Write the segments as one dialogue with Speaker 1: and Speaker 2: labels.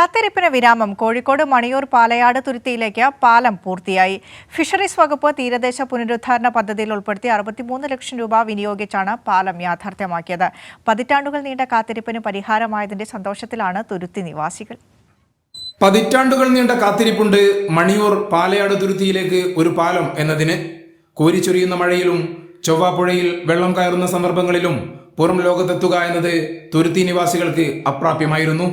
Speaker 1: കാത്തിരിപ്പിന് വിരാമം. കോഴിക്കോട് മണിയൂർ പാലയാട് തുരുത്തിയിലേക്ക് പാലം പൂർത്തിയായി. ഫിഷറീസ് വകുപ്പ് തീരദേശ പുനരുദ്ധാരണ പദ്ധതിയിൽ ഉൾപ്പെടുത്തി അറുപത്തിമൂന്ന് ലക്ഷം രൂപ വിനിയോഗിച്ചാണ് പാലം യാഥാർത്ഥ്യമാക്കിയത്. പതിറ്റാണ്ടുകൾ നീണ്ട കാത്തിരിപ്പിന് പരിഹാരമായതിന്റെ സന്തോഷത്തിലാണ് തുരുത്തി നിവാസികൾ.
Speaker 2: പതിറ്റാണ്ടുകൾ നീണ്ട കാത്തിരിപ്പുണ്ട് മണിയൂർ പാലയാട് തുരുത്തിയിലേക്ക് ഒരു പാലം എന്നതിന്. കോരിച്ചൊരിയുന്ന മഴയിലും ചൊവ്വാപ്പുഴയിൽ വെള്ളം കയറുന്ന സന്ദർഭങ്ങളിലും പുറം ലോകത്തെത്തുക എന്നത് തുരുത്തി നിവാസികൾക്ക് അപ്രാപ്യമായിരുന്നു.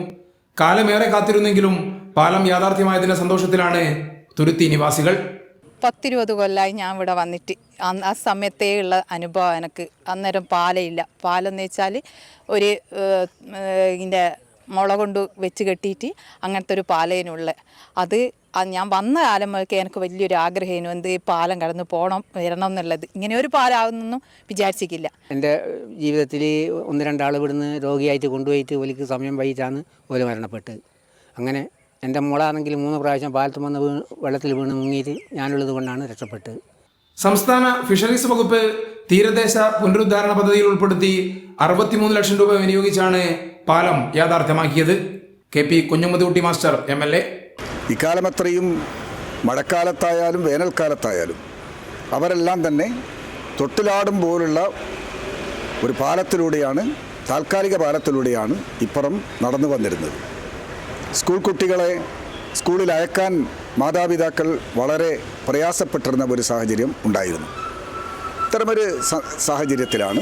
Speaker 2: കാലമേറെ കാത്തിരുന്നെങ്കിലും പാലം യാഥാർത്ഥ്യമായതിന്റെ സന്തോഷത്തിലാണ് തുരുത്തി നിവാസികൾ.
Speaker 3: പത്തിരുപത് കൊല്ലായി ഞാൻ ഇവിടെ വന്നിട്ട്. ആ സമയത്തേ ഉള്ള അനുഭവം എനിക്ക് അന്നേരം പാലയില്ല. പാലെന്ന് വെച്ചാൽ ഒരു ഇതിന്റെ മുള കൊണ്ട് വെച്ച് കെട്ടിയിട്ട് അങ്ങനത്തെ ഒരു പാലേനുള്ള അത് ആ ഞാൻ വന്ന കാലം മുതൽക്ക് എനിക്ക് വലിയൊരു ആഗ്രഹമായിരുന്നു. എന്ത് ഈ പാലം കടന്ന് പോകണം വരണം എന്നുള്ളത്. ഇങ്ങനെ ഒരു പാലാവുന്നൊന്നും വിചാരിച്ചിട്ടില്ല.
Speaker 4: എന്റെ ജീവിതത്തിൽ ഒന്ന് രണ്ടാൾ ഇവിടുന്ന് രോഗിയായിട്ട് കൊണ്ടുപോയിട്ട് ഒലിക്ക് സമയം വൈകിട്ടാണ് ഓൽ മരണപ്പെട്ടത്. അങ്ങനെ എന്റെ മോളാണെങ്കിൽ മൂന്ന് പ്രാവശ്യം പാലത്ത് വന്ന് വീണ് വെള്ളത്തിൽ വീണ് മുങ്ങിയിട്ട് ഞാനുള്ളത് കൊണ്ടാണ് രക്ഷപ്പെട്ടത്.
Speaker 2: സംസ്ഥാന ഫിഷറീസ് വകുപ്പ് തീരദേശ പുനരുദ്ധാരണ പദ്ധതിയിൽ ഉൾപ്പെടുത്തി അറുപത്തിമൂന്ന് ലക്ഷം രൂപ വിനിയോഗിച്ചാണ് പാലം യാഥാർത്ഥ്യമാക്കിയത്. K P Kunhammadutty master M L A.
Speaker 5: ഇക്കാലമത്രയും മഴക്കാലത്തായാലും വേനൽക്കാലത്തായാലും അവരെല്ലാം തന്നെ തൊട്ടിലാടും പോലുള്ള ഒരു പാലത്തിലൂടെയാണ് താൽക്കാലിക പാലത്തിലൂടെയാണ് ഇപ്പുറം നടന്നു വന്നിരുന്നത്. സ്കൂൾ കുട്ടികളെ സ്കൂളിൽ അയക്കാൻ മാതാപിതാക്കൾ വളരെ പ്രയാസപ്പെട്ടിരുന്ന ഒരു സാഹചര്യം ഉണ്ടായിരുന്നു. ഇത്തരമൊരു സാഹചര്യത്തിലാണ്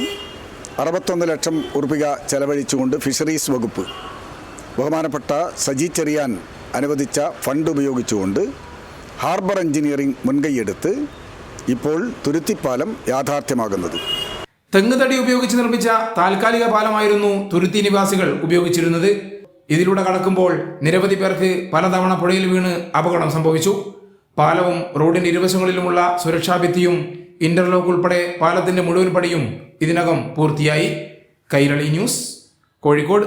Speaker 5: അറുപത്തൊന്ന് ലക്ഷം ഉറുപ്പിക ചെലവഴിച്ചുകൊണ്ട് ഫിഷറീസ് വകുപ്പ് ബഹുമാനപ്പെട്ട സജി ചെറിയാൻ അനുവദിച്ച ഫണ്ട് ഉപയോഗിച്ചുകൊണ്ട് ഹാർബർ എഞ്ചിനീയറിംഗ് മുൻകൈയെടുത്ത് ഇപ്പോൾ തുരുത്തിപ്പാലം യാഥാർത്ഥ്യമാകുന്നത്.
Speaker 2: തെങ്ങ് തടി ഉപയോഗിച്ച് നിർമ്മിച്ച താൽക്കാലിക പാലമായിരുന്നു തുരുത്തി നിവാസികൾ ഉപയോഗിച്ചിരുന്നത്. ഇതിലൂടെ കടക്കുമ്പോൾ നിരവധി പേർക്ക് പലതവണ പുഴയിൽ വീണ് അപകടം സംഭവിച്ചു. പാലവും റോഡിന്റെ ഇരുവശങ്ങളിലുമുള്ള സുരക്ഷാ ഭിത്തിയും ഇന്റർലോക്ക് ഉൾപ്പെടെ പാലത്തിന്റെ മുഴുവൻ പടിയും ഇതിനകം പൂർത്തിയായി. കൈരളി ന്യൂസ് കോഴിക്കോട്.